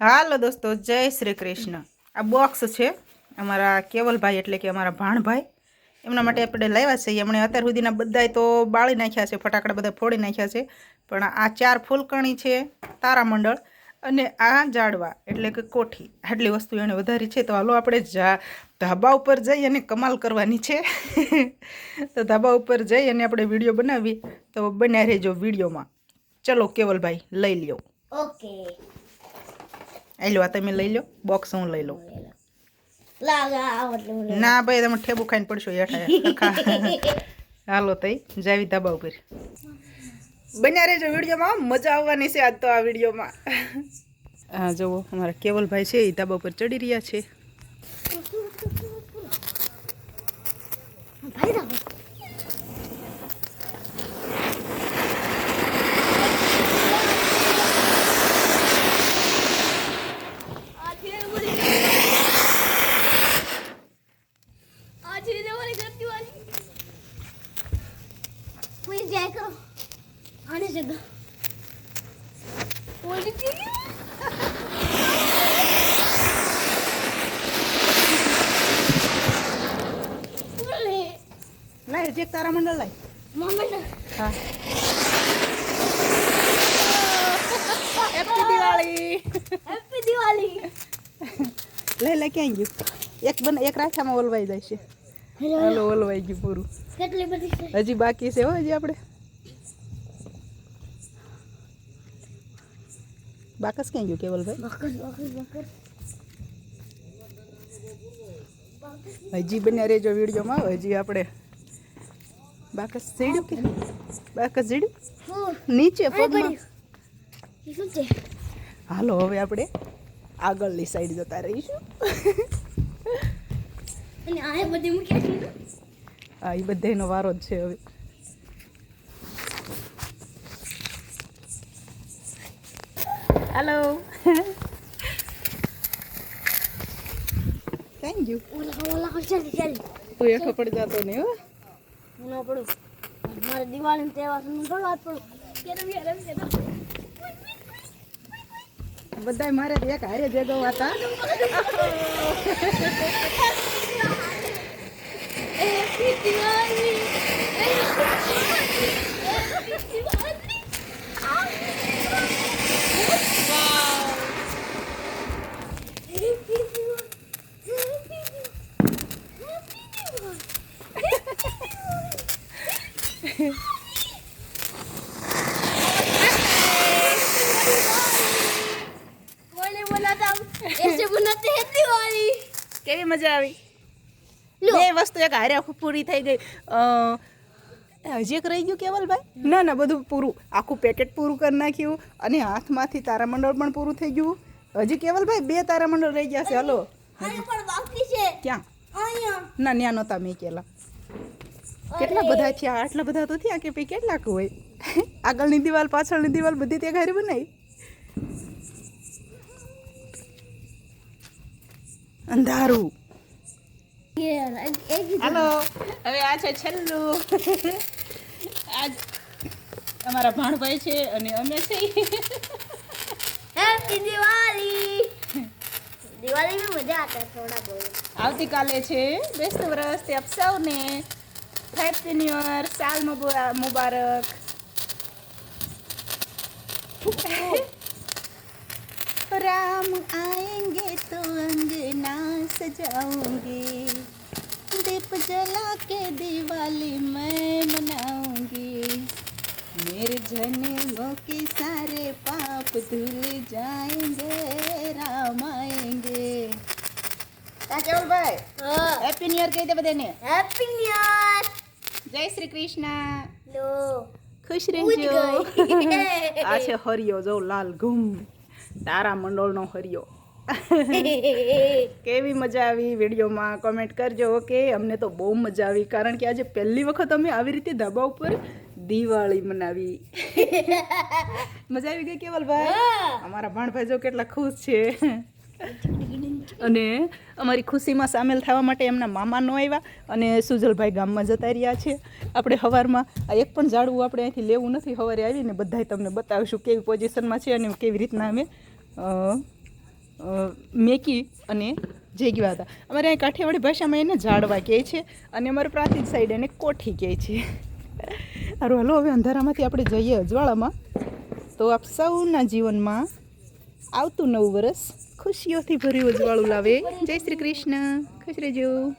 હાલો દોસ્તો, જય શ્રી કૃષ્ણ. આ બોક્સ છે અમારા કેવલભાઈ એટલે કે અમારા ભાણભાઈ. એમના માટે આપણે લાવ્યા છે. એમણે અત્યાર સુધીના બધાય તો બાળી નાખ્યા છે, ફટાકડા બધા ફોડી નાખ્યા છે. પણ આ ચાર ફૂલકણી છે તારામંડળ અને આ જાડવા એટલે કે કોઠી. આટલી વસ્તુ એણે વધારી છે. તો હાલો આપણે જા ધાબા ઉપર જઈ અને કમાલ કરવાની છે. તો ધાબા ઉપર જઈ અને આપણે વીડિયો બનાવી તો બન્યા રહેજો વિડીયોમાં. ચલો કેવલભાઈ, લઈ લ્યો. ઓકે આ લો આ તમે લઈ લો બોક્સ હું લઈ લઉં. મને. ના ભાઈ તમે ઠેબુ ખાઈને પડશો હેઠા. હાલો તઈ જાવી ધાબા ઉપર. બન્યા રહેજો વિડીયોમાં મજા આવવાની છે આજ તો આ વિડીયોમાં. હા જુઓ અમારા કેવલભાઈ છે એ ધાબા ઉપર ચડી રહ્યા છે ભાઈ રાખ. કોઈ જાય કરો આને જગા ઓલી ઓલે લાય જે તારા મંડળ લાય મમ્મી હા હેપી દિવાળી હેપી દિવાળી લઈ લે ક્યાં ગયું એક બને એક રાખામાં ઓલવાઈ જાય છે હેલો હાલો ઓલવાઈ ગયું પૂરું કેટલી બધી છે હજી બાકી છે હો હજી આપણે બાકસ ક્યાં ગયું કેવલભાઈ હજી બન્યા રહેજો વિડીયોમાં હજી આપણે બાકસ ઝીડ્યું કે બાકસ ઝીડ્યું નીચે પગમાં હાલો હવે આપણે આગળની સાઈડ જતા રહીશું. અને આ બધે મૂક્યા છે? હા એ બધાનો વારો જ છે હવે. હેલો થેન્ક યુ ઓલા ઓલા ચાલ ચાલ કોઈ એખો પડી જતો નહીં હો. હું ના પડું. મારે દિવાળી તહેવાર હું પડવા જ પડું. કેરમ કેરમ કેરમ બધાય મારે એક હારે ભેગો હતા. હેપી કેવી મજા આવી? લો. બે વસ્તુ એક હારે આખું પૂરી થઈ ગઈ. હજી એક રહી ગયું કેવલભાઈ ના ના બધું પૂરું. આખું પેકેટ પૂરું કરી નાખ્યું અને હાથમાંથી તારામંડળ પણ પૂરું થઈ ગયું. હજી કેવલભાઈ બે તારામંડળ રહી ગયા છે. હલો. ક્યાં? ના ન્યા નહોતા મેં કેલા કેટલા બધા થયા? આટલા બધા તો થયા કે પછી કેટલાક હોય? આગળની દિવાલ પાછળની દિવાલ બધી ત્યાં ઘરે બનાવી અંધારું. હાલો. હવે આ છે છેલ્લું. આજ અમારા ભાણભાઈ છે અને અમે છે હેપી દિવાળી દિવાળીમાં મજા આવે થોડા બહુ આવતીકાલે છે બેસ્ટ વર્ષથી આપ સૌને હેપી ન્યુ યર સાલ મુબા- મુબારક राम आएंगे तो अंगना सजाऊंगे दीप जला के दिवाली मैं मनाऊंगी मेरे जन्मों के सारे पाप धुल जाएंगे राम आएंगे ભાઈ हाँ હેપી ન્યુ યર કહી દે બધાને हैप्पी न्यू ईयर જય શ્રી કૃષ્ણ. लो ખુશ રહેજો. આ છે હરિયો જો લાલ ઘૂમ. તારા મંડળનો હરિયો. કેવી મજા આવી વિડીયોમાં? કોમેન્ટ કરજો ઓકે અમને તો બહુ મજા આવી કારણ કે આજે પહેલી વખત અમે આવી રીતે ધાબા ઉપર દિવાળી મનાવી. મજા આવી ગઈ કેવલભાઈ? અમારા ભાણભાઈ જો કેટલા ખુશ છે. અને અમારી ખુશીમાં સામેલ થવા માટે એમના મામા ન આવ્યા અને સુજલભાઈ ગામમાં જતા રહ્યા છે. આપણે હવારમાં આ એક પણ ઝાડવું આપણે અહીંથી લેવું નથી. હવારે આવીને બધાય તમને બતાવીશું કેવી પોઝિશનમાં છે અને કેવી રીતના અમે મેકી અને જેગ્યા હતા. અમારે અહીં કાઠિયાવાડી ભાષામાં એને ઝાડવા કહે છે અને અમારે પ્રાચીન સાઈડ એને કોઠી કહે છે. સારું હાલો, હવે અંધારામાંથી આપણે જઈએ અજવાળામાં. તો આપ સૌના જીવનમાં આવતું નવું વરસ. ખુશીઓથી ભર્યું ઉજવાળું લાવે. જય શ્રી કૃષ્ણ. ખુશ રહેજો.